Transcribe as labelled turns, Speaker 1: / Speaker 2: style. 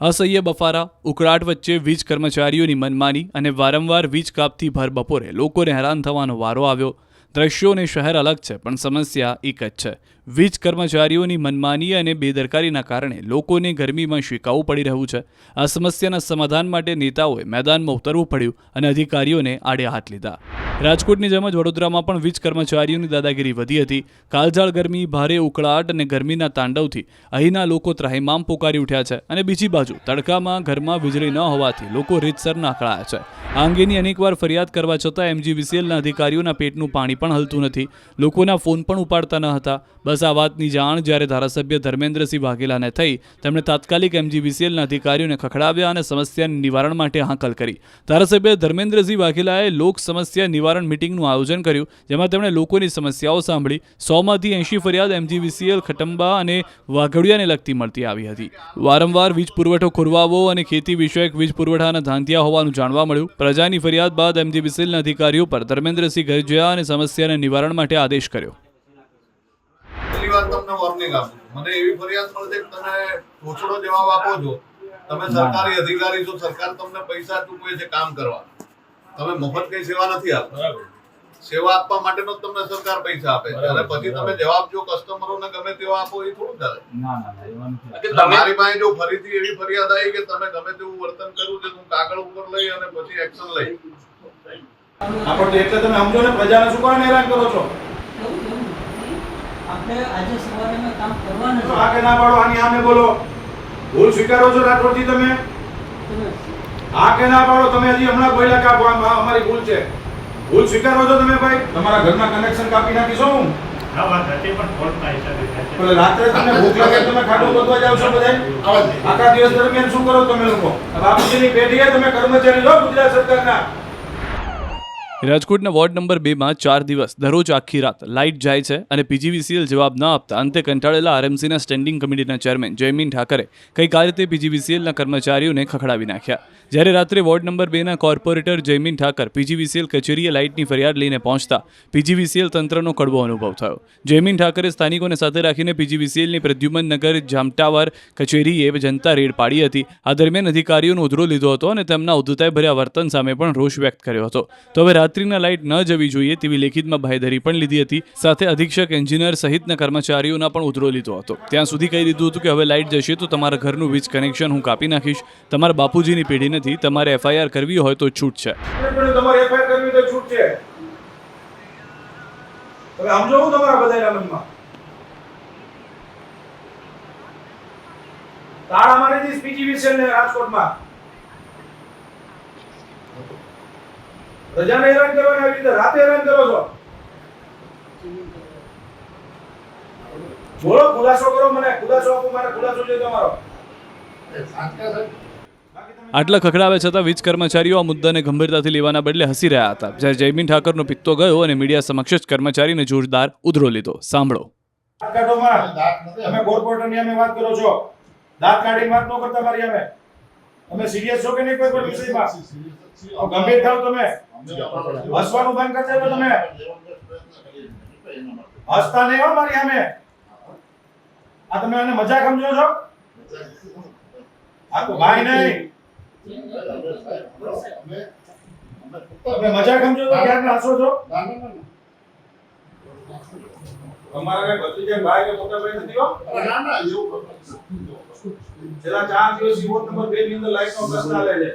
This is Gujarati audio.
Speaker 1: અસહ્ય બફારા, ઉકળાટ વચ્ચે વીજ કર્મચારીઓની મનમાની અને વારંવાર વીજ કાપથી ભર બપોરે લોકોને હેરાન થવાનો વારો આવ્યો. દ્રશ્યો અને શહેર અલગ છે, પણ સમસ્યા એક જ છે. વીજ કર્મચારીઓની મનમાની અને બેદરકારીના કારણે લોકોને ગરમીમાં શેકાવું પડી રહ્યું છે. આ સમસ્યાના સમાધાન માટે નેતાઓએ મેદાનમાં ઉતરવું પડ્યું અને અધિકારીઓને આડે હાથ લીધા. રાજકોટની જેમ જ વડોદરામાં પણ વીજ કર્મચારીઓની દાદાગીરી વધી હતી. કાળઝાળ ગરમી, ભારે ઉકળાટ અને ગરમીના તાંડવથી અહીંના લોકો ત્રાહિમામ પોકારી ઉઠ્યા છે અને બીજી બાજુ તડકામાં ઘરમાં વીજળી ન હોવાથી લોકો રીતસર નાકળાયા છે. આ અંગેની અનેકવાર ફરિયાદ કરવા છતાં એમજીવીસીએલના અધિકારીઓના પેટનું પાણી પણ હલતું નથી. લોકોના ફોન પણ ઉપાડતા ન હતા. બસ વાતની જાણ જ્યારે ધારાસભ્ય ધર્મેન્દ્રસિંહ વાઘેલાને થઈ, તેમણે તાત્કાલિક એમજીવીસીએલના અધિકારીઓને ખખડાવ્યા અને સમસ્યાના નિવારણ માટે હાંકલ કરી. ધારાસભ્ય ધર્મેન્દ્રસિંહ વાઘેલાએ લોક સમસ્યા નિવારણ મિટિંગનું આયોજન કર્યું, જેમાં તેમણે લોકોની સમસ્યાઓ સાંભળી, સોમાંથી એંશી ફરિયાદ એમજીવીસીએલ, ખટંબા અને વાઘડિયાને લગતી મળતી આવી હતી. વારંવાર વીજ પુરવઠો ખોરવાવો અને ખેતી વિષયક વીજ પુરવઠાના ધાંધિયા હોવાનું જાણવા મળ્યું. પ્રજાની ફરિયાદ બાદ એમજીવીસીએલના અધિકારીઓ પર ધર્મેન્દ્રસિંહ જયા અને સમસ્યાના નિવારણ માટે આદેશ કર્યો.
Speaker 2: વાર તમને વોર્નિંગ આપું મને એવી ફરિયાદ મળશે કે તમે થોછડો જવાબ આપો છો. તમે સરકારી અધિકારી છો સરકાર તમને પૈસા ચૂકવે છે કામ કરવા. તમે મફત કઈ સેવા નથી આપતા. સેવા આપવા માટેનો તમને સરકાર પૈસા આપે. અને પછી તમે જવાબ જો કસ્ટમરોને ગમે તેવો આપો એ થોડું ચાલે.
Speaker 3: ના ના ના એવા નથી.
Speaker 2: એટલે મારી પાસે જો ફરીથી એવી ફરિયાદ આવી કે તમે ગમે તેવું વર્તન કર્યું છે તો હું કાગળ ઉપર લઈ અને પછી એક્શન લઈ.
Speaker 3: આપણે તો એટલે તમે સમજો ને પ્રજાને શું કારણે હેરાન કરો છો.
Speaker 4: આપણે આજે સવારે અમે કામ કરવાનું
Speaker 3: તો આ ના પાડો આની સામે બોલો? ભૂલ સ્વીકારો છો રાઠોડજી તમે?
Speaker 4: છે
Speaker 3: આ કે ના પાડો તમે હજી હમણાં બોલ્યા કે આ ભા- આ અમારી ભૂલ છે. ભૂલ સ્વીકારો છો તમે ભાઈ? તમારા ઘરના કનેક્શન કાપી
Speaker 5: થાય છે.
Speaker 3: એટલે રાત્રે તમને ભૂખ લાગે તમે ખાડું ગોતવા જાવ છો બધા આખા દિવસ દરમિયાન શું કરો તમે લોકો? બાપુજીની પેઢીએ તમે કર્મચારી લો ગુજરાત સરકારના.
Speaker 1: રાજકોટના વોર્ડ નંબર બેમાં ચાર દિવસ, દરરોજ આખી રાત લાઇટ જાય છે અને પીજીવીસીએલ જવાબ ન આપતા અંતે કંટાળેલા આરએમસીના સ્ટેન્ડિંગ કમિટીના ચેરમેન જયમીન ઠાકરે કઈ આ રીતે પીજીવીસીએલના કર્મચારીઓને ખખડાવી નાખ્યા. જ્યારે રાત્રે વોર્ડ નંબર બેના કોર્પોરેટર જયમીન ઠાકર પીજીવીસીએલ કચેરીએ લાઇટની ફરિયાદ લઈને પહોંચતા પીજીવીસીએલ તંત્રનો કડવો અનુભવ થયો. જયમીન ઠાકરે સ્થાનિકોને સાથે રાખીને પીજીવીસીએલની પ્રદ્યુમન નગર જામટાવર કચેરીએ જનતા રેડ પાડી હતી. આ દરમિયાન અધિકારીઓનો ઉધરો લીધો હતો અને તેમના ઉદ્ધતાઈભર્યા વર્તન સામે પણ રોષ વ્યક્ત કર્યો હતો. તો હવે રાત્રિના લાઇટ ન જવી જોઈએ તેવી લેખિતમાં બાહેધરી પણ લીધી હતી. સાથે અધિક્ષક, એન્જિનિયર સહિતના કર્મચારીઓના પણ ઉધરો લીધો હતો. ત્યાં સુધી કહી દીધું હતું કે હવે લાઇટ જશે તો તમારા ઘરનું વીજ કનેક્શન હું કાપી નાખીશ. તમારા બાપુજીની પેઢી નથી. તમારે એફઆઈઆર કરવી હોય તો છૂટ છે.
Speaker 3: તાળા મારી દીધી સ્પીચી વિશે રાજકોટમાં. પ્રજાને હેરાન કરવાને આવી રીતે રાતે હેરાન કરો છો? બોલો ખુલાસો કરો મને ખુલાસો આપો મારે ખુલાસો જોઈએ તમારો.
Speaker 1: આટલા ખખડાવે છતાં વીજ કર્મચારીઓ આ મુદ્દાને ગંભીરતાથી લેવાના બદલે હસી રહ્યા હતા. જ્યારે જયમીન ઠાકરનો પિત્તો ગયો અને મીડિયા સમક્ષ જ કર્મચારીને જોરદાર ઉધરો લીધો. સાંભળો.
Speaker 3: તમે કોર્પોરેટરની સામે વાત કરો છો. દાંત કાઢી વાત ન કરતા મારી સામે. તમે સિરિયસ છો કે નહીં કોઈ પણ વિષયમાં? તો ગંભીર થાવ તમે. હસવાનું બંધ કરી તમે. હસતા નહીં હો મારી સામે. આ તમે એને મજાક સમજો છો? આ તો ભાઈ નહીં. તમે મજાક સમજો છો ક્યારના હસો છો? તમારા કઈ ભત્રીજા ભાઈ કે મોટા ભાઈ નથી હો. છેલ્લા ચાર દિવસ નંબર બે ની અંદર લાઈટ નો પ્રશ્ન આલે છે.